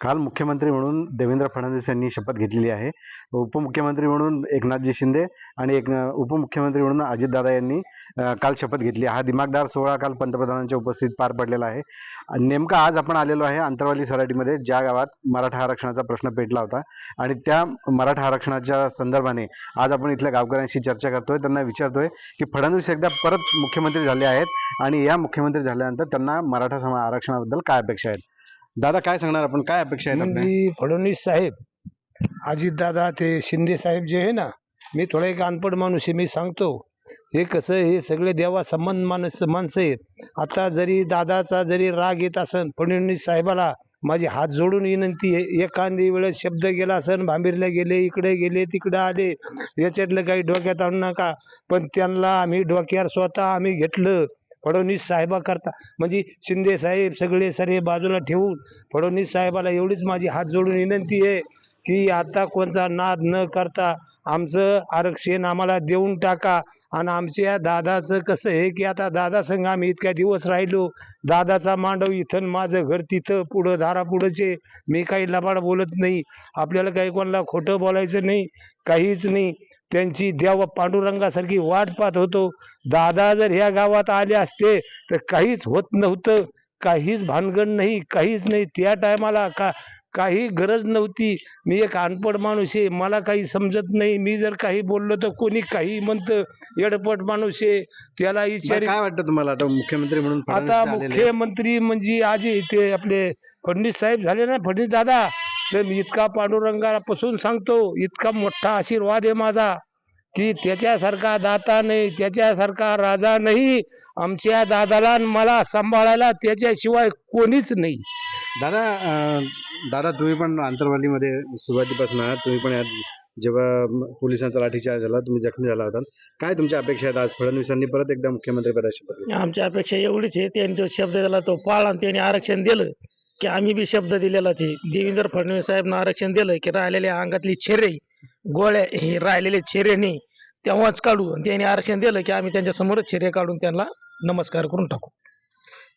काल मुख्यमंत्री म्हणून देवेंद्र फडणवीस यांनी शपथ घेतलेली आहे. उपमुख्यमंत्री म्हणून एकनाथजी शिंदे आणि एक उपमुख्यमंत्री म्हणून अजितदादा यांनी काल शपथ घेतली हा दिमागदार सोहळा काल पंतप्रधानांच्या उपस्थित पार पडलेला आहे. नेमका आज आपण आलेलो आहे अंतरवाली सराटीमध्ये ज्या गावात मराठा आरक्षणाचा प्रश्न पेटला होता. आणि त्या मराठा आरक्षणाच्या संदर्भाने आज आपण इथल्या गावकऱ्यांशी चर्चा करतोय. त्यांना विचारतोय की फडणवीस एकदा परत मुख्यमंत्री झाले आहेत आणि या मुख्यमंत्री झाल्यानंतर त्यांना मराठा समा आरक्षणाबद्दल काय अपेक्षा आहेत? दादा काय सांगणार? आपण काय अपेक्षा आहेत आपल्या? मी फडणवीस साहेब अजितदादा ते शिंदे साहेब जे आहे ना मी थोडा एक अनपड माणूस आहे मी सांगतो हे कसं हे सगळे देवा संबंध माणस माणसं आहेत. आता जरी दादाचा जरी राग येत असन फडणवीस साहेबाला माझे हात जोडून विनंती आहे एखादी वेळेस शब्द गेला असन भांबीरला गेले इकडे गेले तिकडे आले याच्यातलं काही डोक्यात आणू नका. पण त्यांना आम्ही डोक्यावर स्वतः आम्ही घेतलं फडणवीस साहेबा करता म्हणजे शिंदे साहेब सगळे सरे बाजूला ठेवून फडणवीस साहेबाला एवढीच माझी हात जोडून विनंती आहे की आता कोणचा नाद न करता आमचं आरक्षण आम्हाला देऊन टाका. आणि आमच्या दादाचं कसं आहे की आता दादा संघ आम्ही इतक्या दिवस राहिलो. दादाचा मांडव इथं माझं घर तिथं पुढं धारापुढंचे. मी काही लबाड बोलत नाही. आपल्याला काही कोणाला खोटं बोलायचं नाही. काहीच नाही. त्यांची देव पांडुरंगासारखी वाट पाहत होतो. दादा जर ह्या गावात आले असते तर काहीच होत नव्हतं. काहीच भानगड नाही. काहीच नाही. त्या टायमाला का काही गरज नव्हती. मी एक अनपड माणूस आहे. मला काही समजत नाही. मी जर काही बोललो तर कोणी काही म्हणतं येडपट माणूस आहे. त्याला विचार काय वाटतं तुम्हाला? आता मुख्यमंत्री म्हणून आता. मुख्यमंत्री म्हणजे आज ते आपले फडणवीस साहेब झाले ना फडणवीस दादा. तर मी इतका पांडुरंगापासून सांगतो इतका मोठा आशीर्वाद आहे माझा की त्याच्यासारखा दाता नाही त्याच्यासारखा राजा नाही. आमच्या दादाला मला सांभाळायला त्याच्याशिवाय कोणीच नाही. दादा दादा तुम्ही पण आंतरवालीमध्ये सुरुवातीपासून आहात. तुम्ही पण यात जेव्हा पोलिसांचा लाठीचार्ज झाला तुम्ही जखमी झाला होता. काय तुमच्या अपेक्षा आहेत आज? फडणवीसांनी परत एकदा मुख्यमंत्री पदाची शपथ आमच्या अपेक्षा एवढीच आहे त्यांनी जो शब्द दिला तो पाळला आणि त्यांनी आरक्षण दिलं की आम्ही बी शब्द दिलेलाच आहे. देवेंद्र फडणवीस साहेबनं आरक्षण दिलं की राहिलेल्या अंगातली छेरे गोळ्या हे राहिलेले छेरे नाही तेव्हाच काढू आणि त्यांनी आरक्षण दिलं की आम्ही त्यांच्या समोरच छेरे काढून त्यांना नमस्कार करून टाकू.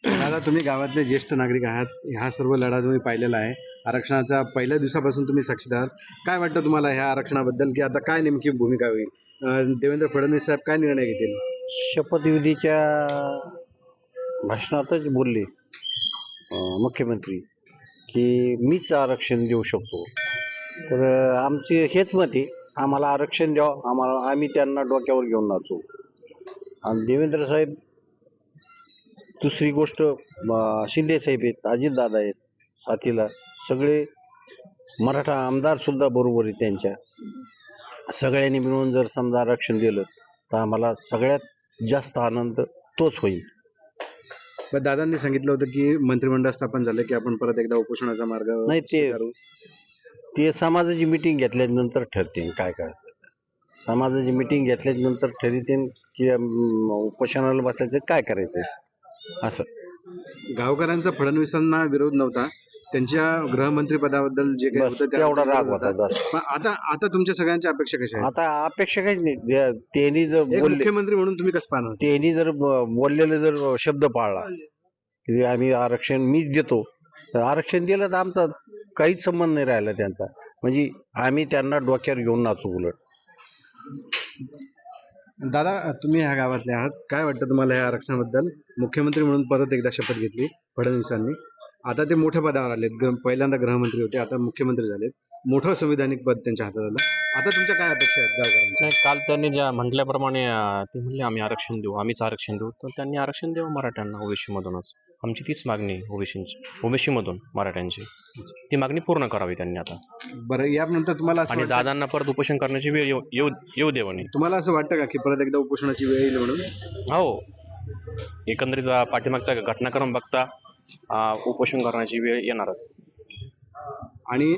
दादा तुम्ही गावातले ज्येष्ठ नागरिक आहात. हा सर्व लढा तुम्ही पाहिलेला आहे. आरक्षणाचा पहिल्या दिवसापासून तुम्ही साक्षीदार आहात. काय वाटतं तुम्हाला ह्या आरक्षणाबद्दल? की आता काय नेमकी भूमिका होईल? अं, देवेंद्र फडणवीस साहेब काय निर्णय घेतील? शपथविधीच्या भाषणातच बोलले अं, मुख्यमंत्री की मीच आरक्षण देऊ शकतो. तर अं, आमचे हेच मत आहे. आम्हाला आरक्षण द्यावं. आम्हाला आम्ही त्यांना डोक्यावर घेऊन नाचू आणि देवेंद्र साहेब दुसरी गोष्ट शिंदे साहेब आहेत अजितदादा आहेत साथीला. सगळे मराठा आमदार सुद्धा बरोबर आहे त्यांच्या. सगळ्यांनी मिळून जर समजा आरक्षण दिलं तर आम्हाला सगळ्यात जास्त आनंद तोच होईल. पण दादांनी सांगितलं होतं की मंत्रिमंडळ स्थापन झालं की आपण परत एकदा उपोषणाचा मार्ग नाही ते. ते समाजाची मिटिंग घेतल्यानंतर ठरते काय करायचं. समाजाची मिटिंग घेतल्यानंतर ठरते की उपोषणाला बसायचं काय करायचं? असं. गावकऱ्यांचा फडणवीसांना विरोध नव्हता. त्यांच्या गृहमंत्री पदाबद्दल जे काही बस होतं त्या- तेवढा राग होता बस. पण आता आता तुमच्या सगळ्यांच्या अपेक्षा कशा आहेत? आता अपेक्षा काहीच नाही. जे- त्यांनी जर एक बोलले मुख्यमंत्री म्हणून तुम्ही कसं पाहणार? त्यांनी जर ब- बोललेले जर शब्द पाळला की आम्ही आरक्षण मीच देतो तर आरक्षण दिलं तर आमचा काहीच संबंध नाही राहिला त्यांचा. म्हणजे आम्ही त्यांना डोक्यावर घेऊन नाचू उलट. दादा तुम्ही ह्या गावातले आहात. काय वाटतं तुम्हाला ह्या आरक्षणाबद्दल? मुख्यमंत्री म्हणून परत एकदा शपथ घेतली फडणवीसांनी. आता ते मोठ्या पदावर आलेत. ग पहिल्यांदा गृहमंत्री होते आता मुख्यमंत्री झालेत. मोठं संविधानिक पद त्यांच्या हातात आलं. आता तुमच्या काय अपेक्षा आहेत गावकऱ्यांच्या? नाही काल त्यांनी ज्या म्हटल्याप्रमाणे अं, ते म्हणले आम्ही आरक्षण देऊ आम्हीच आरक्षण देऊ. तर त्यांनी आरक्षण देऊ मराठ्यांना ओबीसी मधूनच आमची तीच मागणी ओबीसीची ओबीसी मधून मराठ्यांची. ती मागणी पूर्ण करावी त्यांनी आता. बरं यानंतर तुम्हाला असं आणि वाटतं- दादांना परत उपोषण करण्याची वेळ येऊ येऊ येऊ देऊ नये तुम्हाला असं वाटतं का की परत एकदा उपोषणाची वेळ येईल म्हणून? हो. एकंदरीत अं, पाठीमागचा घटनाक्रम बघता अं, उपोषण करण्याची वेळ येणारच. आणि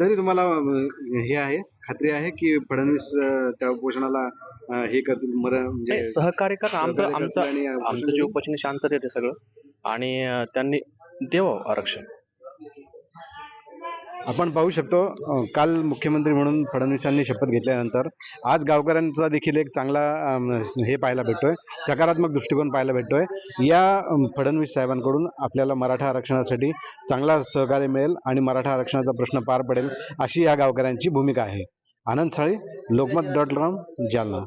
तरी तुम्हाला हे आहे खात्री आहे की फडणवीस त्या उपोषणाला हे करतील मर म्हणजे सहकार्य करा आमचं आमचं आमचं जे उपोषण शांततेत आहे सगळं. आणि त्यांनी देव आरक्षण. आपण पाहू शकतो काल मुख्यमंत्री म्हणून फडणवीसांनी शपथ घेतल्यानंतर आज गावकऱ्यांचा देखील एक चांगला हे पाहायला भेटतोय सकारात्मक दृष्टिकोन पाहायला भेटतोय. या फडणवीस साहेबांकडून आपल्याला मराठा आरक्षणासाठी चांगला सहकार्य मिळेल आणि मराठा आरक्षणाचा प्रश्न पार पडेल अशी या गावकऱ्यांची भूमिका आहे. Anand Sali Lokmat dot com Jalna.